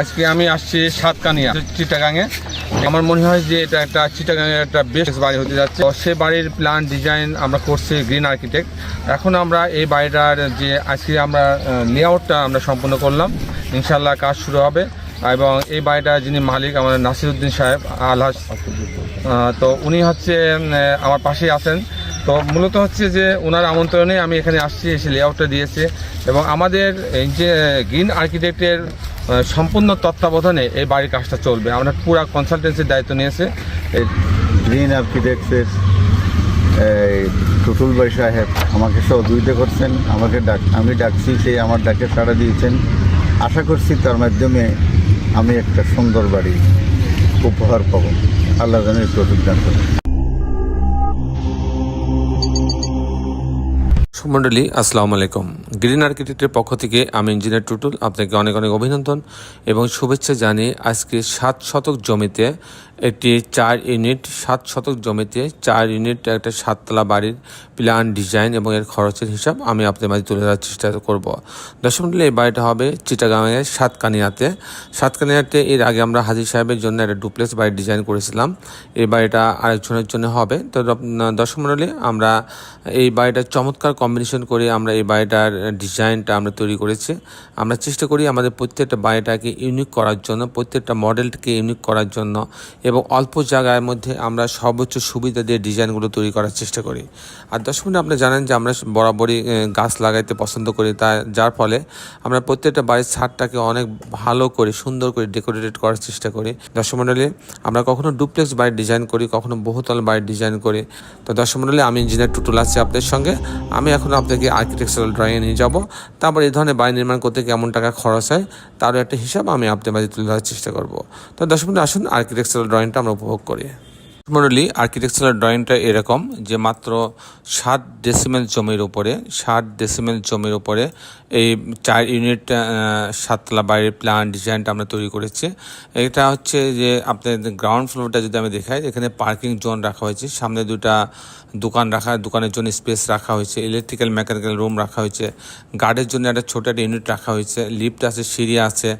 আজকে আমি আসছি সাতকানিয়া চিটাগাঙে। আমার মনে হয় যে এটা একটা চিটাগাঙের একটা বেস্ট বাড়ি হতে যাচ্ছে। সে বাড়ির প্ল্যান ডিজাইন আমরা করছি গ্রিন আর্কিটেক্ট এখন আমরা এই বাড়িটার যে আজকে আমরা লেআউটটা আমরা সম্পূর্ণ করলাম। ইনশাল্লাহ কাজ শুরু হবে। এবং এই বাড়িটা যিনি মালিক আমাদের নাসিরুদ্দিন সাহেব আলহাজ আহ, তো উনি হচ্ছে আমার পাশেই আছেন। তো মূলত হচ্ছে যে ওনার আমন্ত্রণে আমি এখানে আসছি এসে লেআউটটা দিয়েছে। এবং আমাদের এই যে গ্রিন আর্কিটেক্টের সম্পূর্ণ তত্ত্বাবধানে এই বাড়ির কাজটা চলবে। আমরা পুরা কনসালটেন্সির দায়িত্ব নিয়েছে। গ্রিন আর্কিটেক্টসের, এই টুটুল ভাই সাহেব আমাকে সহযোগিতা করছেন, আমাকে ডাক, আমি ডাকছি, সেই আমার ডাকে সাড়া দিয়েছেন। আশা করছি তার মাধ্যমে আমি একটা সুন্দর বাড়ি উপহার পাবো। আল্লাহ জানের প্রতিজ্ঞা করি সুমণ্ডলী, আসসালামু আলাইকুম। গ্রিন আর্কিটেক্টের পক্ষ থেকে আমি ইঞ্জিনিয়ার টুটুল, আপনাকে অনেক অনেক অভিনন্দন এবং শুভেচ্ছা জানিয়ে আজকে সাত শতক জমিতে একটি চার ইউনিট, সাত শতক জমিতে চার ইউনিট একটা সাততলা বাড়ির প্ল্যান ডিজাইন এবং এর খরচের হিসাব আমি আপনাদের মাঝে তুলে ধরার চেষ্টা করব। দশম এই বাড়িটা হবে চিটাগাঙের সাতকানিয়াতে। সাতকানিয়াতে এর আগে আমরা হাজির সাহেবের জন্য একটা ডুপ্লেক্স বাড়ির ডিজাইন করেছিলাম। এই বাড়িটা আরেকজনের জন্য হবে। তো দশম আমরা এই বাড়িটার চমৎকার কম্বিনেশন করে আমরা এই বাড়িটার ডিজাইনটা আমরা তৈরি করেছি। আমরা চেষ্টা করি আমাদের প্রত্যেকটা বাড়িটাকে ইউনিক করার জন্য, প্রত্যেকটা মডেলটাকে ইউনিক করার জন্য এবং অল্প জায়গার মধ্যে আমরা সর্বোচ্চ সুবিধা দিয়ে ডিজাইনগুলো তৈরি করার চেষ্টা করি। আর দশ মিনিট আপনি জানেন যে আমরা বরাবরই গাছ লাগাইতে পছন্দ করি, তা যার ফলে আমরা প্রত্যেকটা বাড়ির ছাদটাকে অনেক ভালো করে, সুন্দর করে ডেকোরেটেড করার চেষ্টা করি। দশ মন্ডলে, আমরা কখনো ডুপ্লেক্স বাড়ির ডিজাইন করি, কখনো বহুতল বাড়ির ডিজাইন করি। তো মন্ডলে, আমি ইঞ্জিনিয়ার টুটুল আছি আপনাদের সঙ্গে। আমি এখন আপনাকে আর্কিটেকচারাল ড্রয়িংয়ে নিয়ে যাব। তারপর এই ধরনের বাড়ি নির্মাণ করতে কেমন টাকা খরচ হয়, তারও একটা হিসাব আমি আপনাদের মাঝে তুলে ধরার চেষ্টা করব। তো মিনিট আসুন আর্কিটেকচারাল ড্রয়িংটা আমরা উপভোগ করি। মন্ডলী আর্কিটেকচারাল ড্রয়িংটা এরকম যে মাত্র ষাট ডেসিমেল জমির উপরে ষাট ডেসিমেল জমির উপরে এই চার ইউনিট সাততলা বাড়ির প্ল্যান ডিজাইনটা আমরা তৈরি করেছি। এটা হচ্ছে যে আপনার গ্রাউন্ড ফ্লোরটা যদি আমি দেখাই, এখানে পার্কিং জোন রাখা হয়েছে। সামনে দুটা দোকান রাখা, দোকানের জন্য স্পেস রাখা হয়েছে। ইলেকট্রিক্যাল মেকানিক্যাল রুম রাখা হয়েছে। গার্ডের জন্য একটা ছোটো একটা ইউনিট রাখা হয়েছে। লিফট আছে, সিঁড়ি আছে।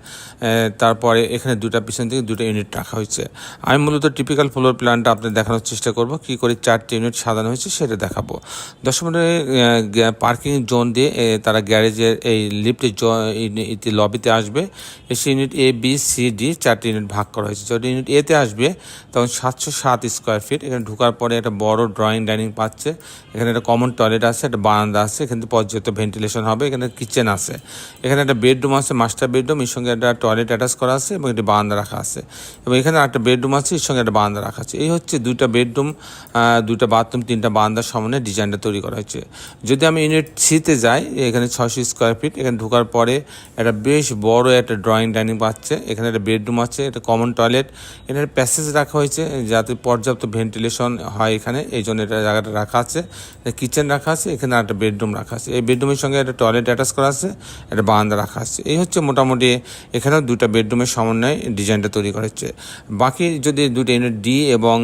তারপরে এখানে দুটা পিছন থেকে দুটো ইউনিট রাখা হয়েছে। আমি মূলত টিপিক্যাল ফ্লোর প্ল্যানটা আপনাদের দেখানোর চেষ্টা করব। কি করে চারটে ইউনিট সাজানো হয়েছে সেটা দেখাবো। দশমনে পার্কিং জোন দিয়ে তারা গ্যারেজের এই লিফটের লবিতে আসবে। এসে unit A B C D চারটি ইউনিট ভাগ করা হয়েছে। যখন ইউনিট এতে আসবে, তখন সাতশো সাত স্কোয়ার ফিট এখানে ঢোকার পরে একটা বড় ড্রয়িং ডাইনিং পাচ্ছে। এখানে একটা কমন টয়লেট আছে, একটা বারান্দা আছে, এখানে পর্যাপ্ত ভেন্টিলেশন হবে, এখানে কিচেন আছে। এখানে একটা বেডরুম আছে মাস্টার বেডরুম এর সঙ্গে একটা টয়লেট অ্যাটাচ করা আছে এবং একটি বারান্দা রাখা আছে। এবং এখানে একটা বেডরুম আছে, এর সঙ্গে একটা বারান্দা রাখা আছে। এই হচ্ছে দুইটা বেডরুম দুইটা বাথরুম তিনটা বারান্দার সামনে ডিজাইনটা তৈরি করা হয়েছে। যদি আমি ইউনিট সিতে যাই, এখানে ছয়শো স্কোয়ার ফিট এখানে ঢোকার পরে একটা বেশ বড় একটা ড্রয়িং ডাইনিং পাচ্ছে। এখানে একটা বেডরুম আছে, একটা কমন টয়লেট এখানে প্যাসেজ রাখা হয়েছে যাতে পর্যাপ্ত ভেন্টিলেশন হয় এখানে। এই জন্য এটা জায়গাটা রাখা আছে। কিচেন রাখা আছে, এখানে একটা বেডরুম রাখা আছে। এই বেডরুমের সঙ্গে একটা টয়লেট অ্যাটাচ করা আছে, একটা বারান্দা রাখা আছে। এই হচ্ছে মোটামুটি এখানেও দুটা বেডরুমের সমন্বয়ে ডিজাইনটা তৈরি করা হচ্ছে। বাকি যদি দুটো ইউনিট ডি এবং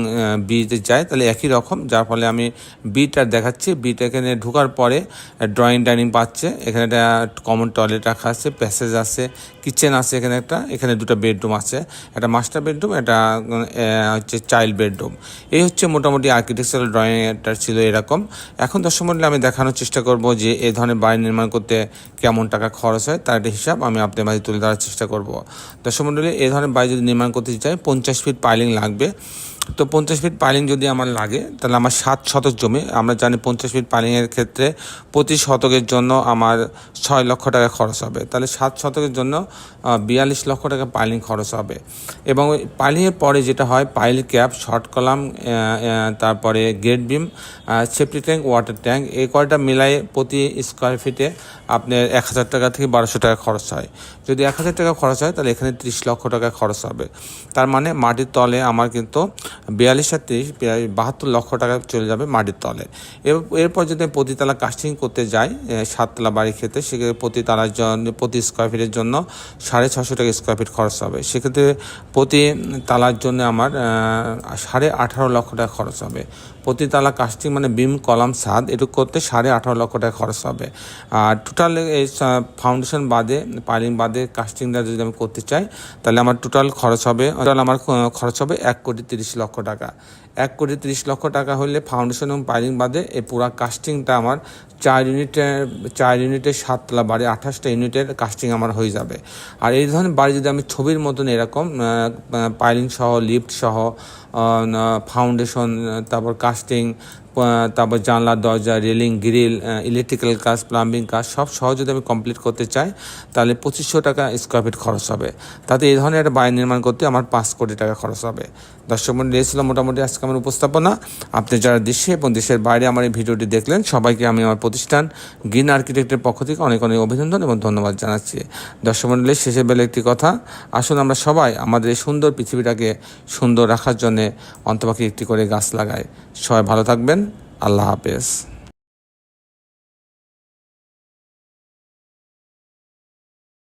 বিতে যায়, তাহলে একই রকম, যার ফলে আমি বিটা দেখাচ্ছি। বিটা এখানে ঢোকার পরে ড্রয়িং ডাইনিং পাচ্ছে। এখানে একটা কমন টয়লেট রাখা আছে প্যাসেজ আছে কিচেন আছে এখানে একটা, এখানে দুটো বেডরুম আছে, একটা মাস্টার বেডরুম একটা হচ্ছে চাইল্ড বেডরুম এই হচ্ছে মোটামুটি আর্কিটেকচারাল ড্রয়িং ড্রয়িংটা ছিল এরকম। এখন দর্শক মন্ডলী আমি দেখানোর চেষ্টা করব যে এই ধরনের বাড়ি নির্মাণ করতে কেমন টাকা খরচ হয়, তার একটা হিসাব আমি আপনাদের মাঝে তুলে ধরার চেষ্টা করব। দর্শক মন্ডলী এই ধরনের বাড়ি যদি নির্মাণ করতে চাই, পঞ্চাশ ফিট পাইলিং লাগবে। তো পঞ্চাশ ফিট পাইলিং যদি আমার লাগে, তাহলে আমার সাত শতক জমি। আমরা জানি পঞ্চাশ ফিট পাইলিংয়ের ক্ষেত্রে প্রতি শতকের জন্য আমার ছয় লক্ষ টাকা খরচ হবে। তাহলে সাত শতকের জন্য বিয়াল্লিশ লক্ষ টাকা পাইলিং খরচ হবে। এবং পাইলিংয়ের পরে যেটা হয় পাইল ক্যাপ শর্ট কলাম তারপরে grade beam safety tank water tank এই কয়টা মিলাই প্রতি স্কোয়ার ফিটে আপনার এক হাজার টাকা থেকে বারোশো টাকা খরচ হয়। যদি এক হাজার টাকা খরচ হয়, তাহলে এখানে ত্রিশ লক্ষ টাকা খরচ হবে। তার মানে মাটির তলে আমার কিন্তু বিয়াল্লিশ আর তিরিশ বাহাত্তর লক্ষ টাকা চলে যাবে মাটির তলে। এর- এরপর যদি প্রতিতলা কাস্টিং করতে যাই সাততলা বাড়ির ক্ষেত্রে, সেক্ষেত্রে প্রতি তালার জন্য প্রতি স্কোয়ার ফিটের জন্য সাড়ে ছশো টাকা স্কোয়ার ফিট খরচ হবে। সেক্ষেত্রে প্রতি তালার জন্য আমার সাড়ে আঠারো লক্ষ টাকা খরচ হবে। প্রতি তালা কাস্টিং মানে বিম কলাম, ছাদ, এটুকু করতে সাড়ে আঠারো লক্ষ টাকা খরচ হবে। আর টোটাল এই ফাউন্ডেশন বাদে পাইলিং বাদে কাস্টিংটা যদি আমি করতে চাই, তাহলে আমার টোটাল খরচ হবে টোটাল আমার খরচ হবে এক কোটি তিরিশ লক্ষ টাকা। এক কোটি তিরিশ লক্ষ টাকা হলে ফাউন্ডেশন এবং পাইলিং বাদে এই পুরা কাস্টিংটা আমার চার ইউনিটের চার ইউনিটের সাততলা বাড়ি, আঠাশটা ইউনিটের কাস্টিং আমার হয়ে যাবে। আর এই ধরনের বাড়ি যদি আমি ছবির মতন এরকম পাইলিং সহ, লিফ্ট সহ ফাউন্ডেশন তারপর কাস্টিং তারপর জানলা, দরজা রেলিং গ্রিল ইলেকট্রিক্যাল কাজ প্লাম্বিং কাজ, সব সহ যদি আমি কমপ্লিট করতে চাই, তাহলে পঁচিশশো টাকা স্কোয়ার ফিট খরচ হবে। তাতে এই ধরনের একটা বাড়ি নির্মাণ করতে আমার পাঁচ কোটি টাকা খরচ হবে। দর্শক মন্ডলী ছিল মোটামুটি আজকে আমার উপস্থাপনা। আপনি যারা দেশে এবং দেশের বাইরে আমার এই ভিডিওটি দেখলেন, সবাইকে আমি আমার প্রতিষ্ঠান গ্রিন আর্কিটেক্টের পক্ষ থেকে অনেক অনেক অভিনন্দন এবং ধন্যবাদ জানাচ্ছি। দর্শক মন্ডলীর শেষের বেলা একটি কথা। আসুন আমরা সবাই আমাদের এই সুন্দর পৃথিবীটাকে সুন্দর রাখার জন্যে অন্তপাখি একটি করে গাছ লাগায়। সবাই ভালো থাকবেন। আল্লাহ হাফেজ।